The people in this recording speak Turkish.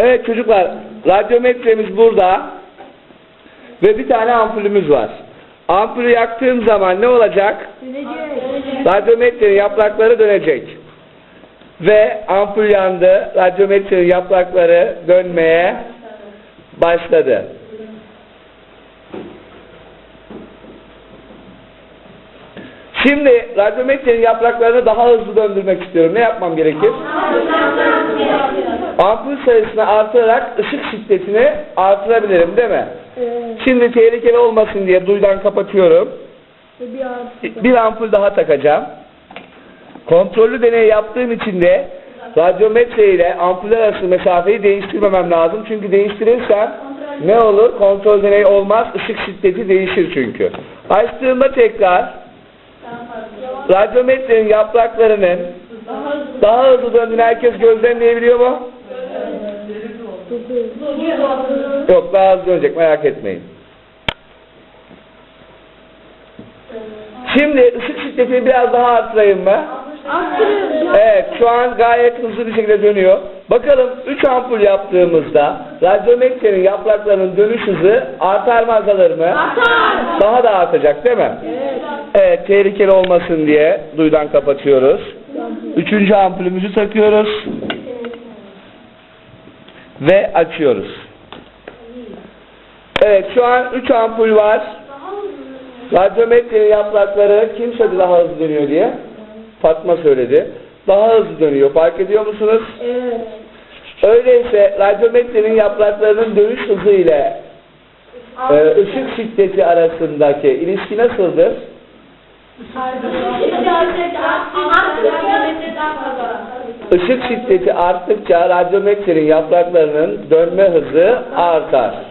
Evet çocuklar, radyometremiz burada ve bir tane ampulümüz var. Ampulü yaktığım zaman ne olacak? Radyometrenin yaprakları dönecek. Ve ampul yandı, radyometrenin yaprakları dönmeye başladı. Şimdi radyometrenin yapraklarını daha hızlı döndürmek istiyorum. Ne yapmam gerekir? Ampul sayısını artırarak ışık şiddetini artırabilirim değil mi? Şimdi tehlikeli olmasın diye duydan kapatıyorum. Bir ampul daha takacağım. Kontrollü deney yaptığım için de radyometre ile ampuller arası mesafeyi değiştirmemem lazım. Çünkü değiştirirsem ne olur? Kontrol deneyi olmaz. Işık şiddeti değişir çünkü. Açtığımda tekrar radyometrenin yapraklarının daha hızlı döndüğünü herkes gözlemleyebiliyor mu? Yok daha hızlı dönecek merak etmeyin. Şimdi ışık şiddetini biraz daha artırayım mı? Evet şu an gayet hızlı bir şekilde dönüyor. Bakalım 3 ampul yaptığımızda radyometrenin yapraklarının dönüş hızı artar mı azalır mı? Daha da artacak değil mi? Evet tehlikeli olmasın diye duydan kapatıyoruz. Üçüncü ampulümüzü takıyoruz. Ve açıyoruz. Evet şu an 3 ampul var. Radyometrenin yaprakları kim söyledi daha hızlı dönüyor diye? Fatma söyledi. Daha hızlı dönüyor. Fark ediyor musunuz? Evet. Öyleyse radyometrenin yapraklarının dönüş hızı ile e, ışık şiddeti arasındaki ilişki nasıldır? Işık şiddeti arttıkça radyometrenin yapraklarının dönme hızı artar.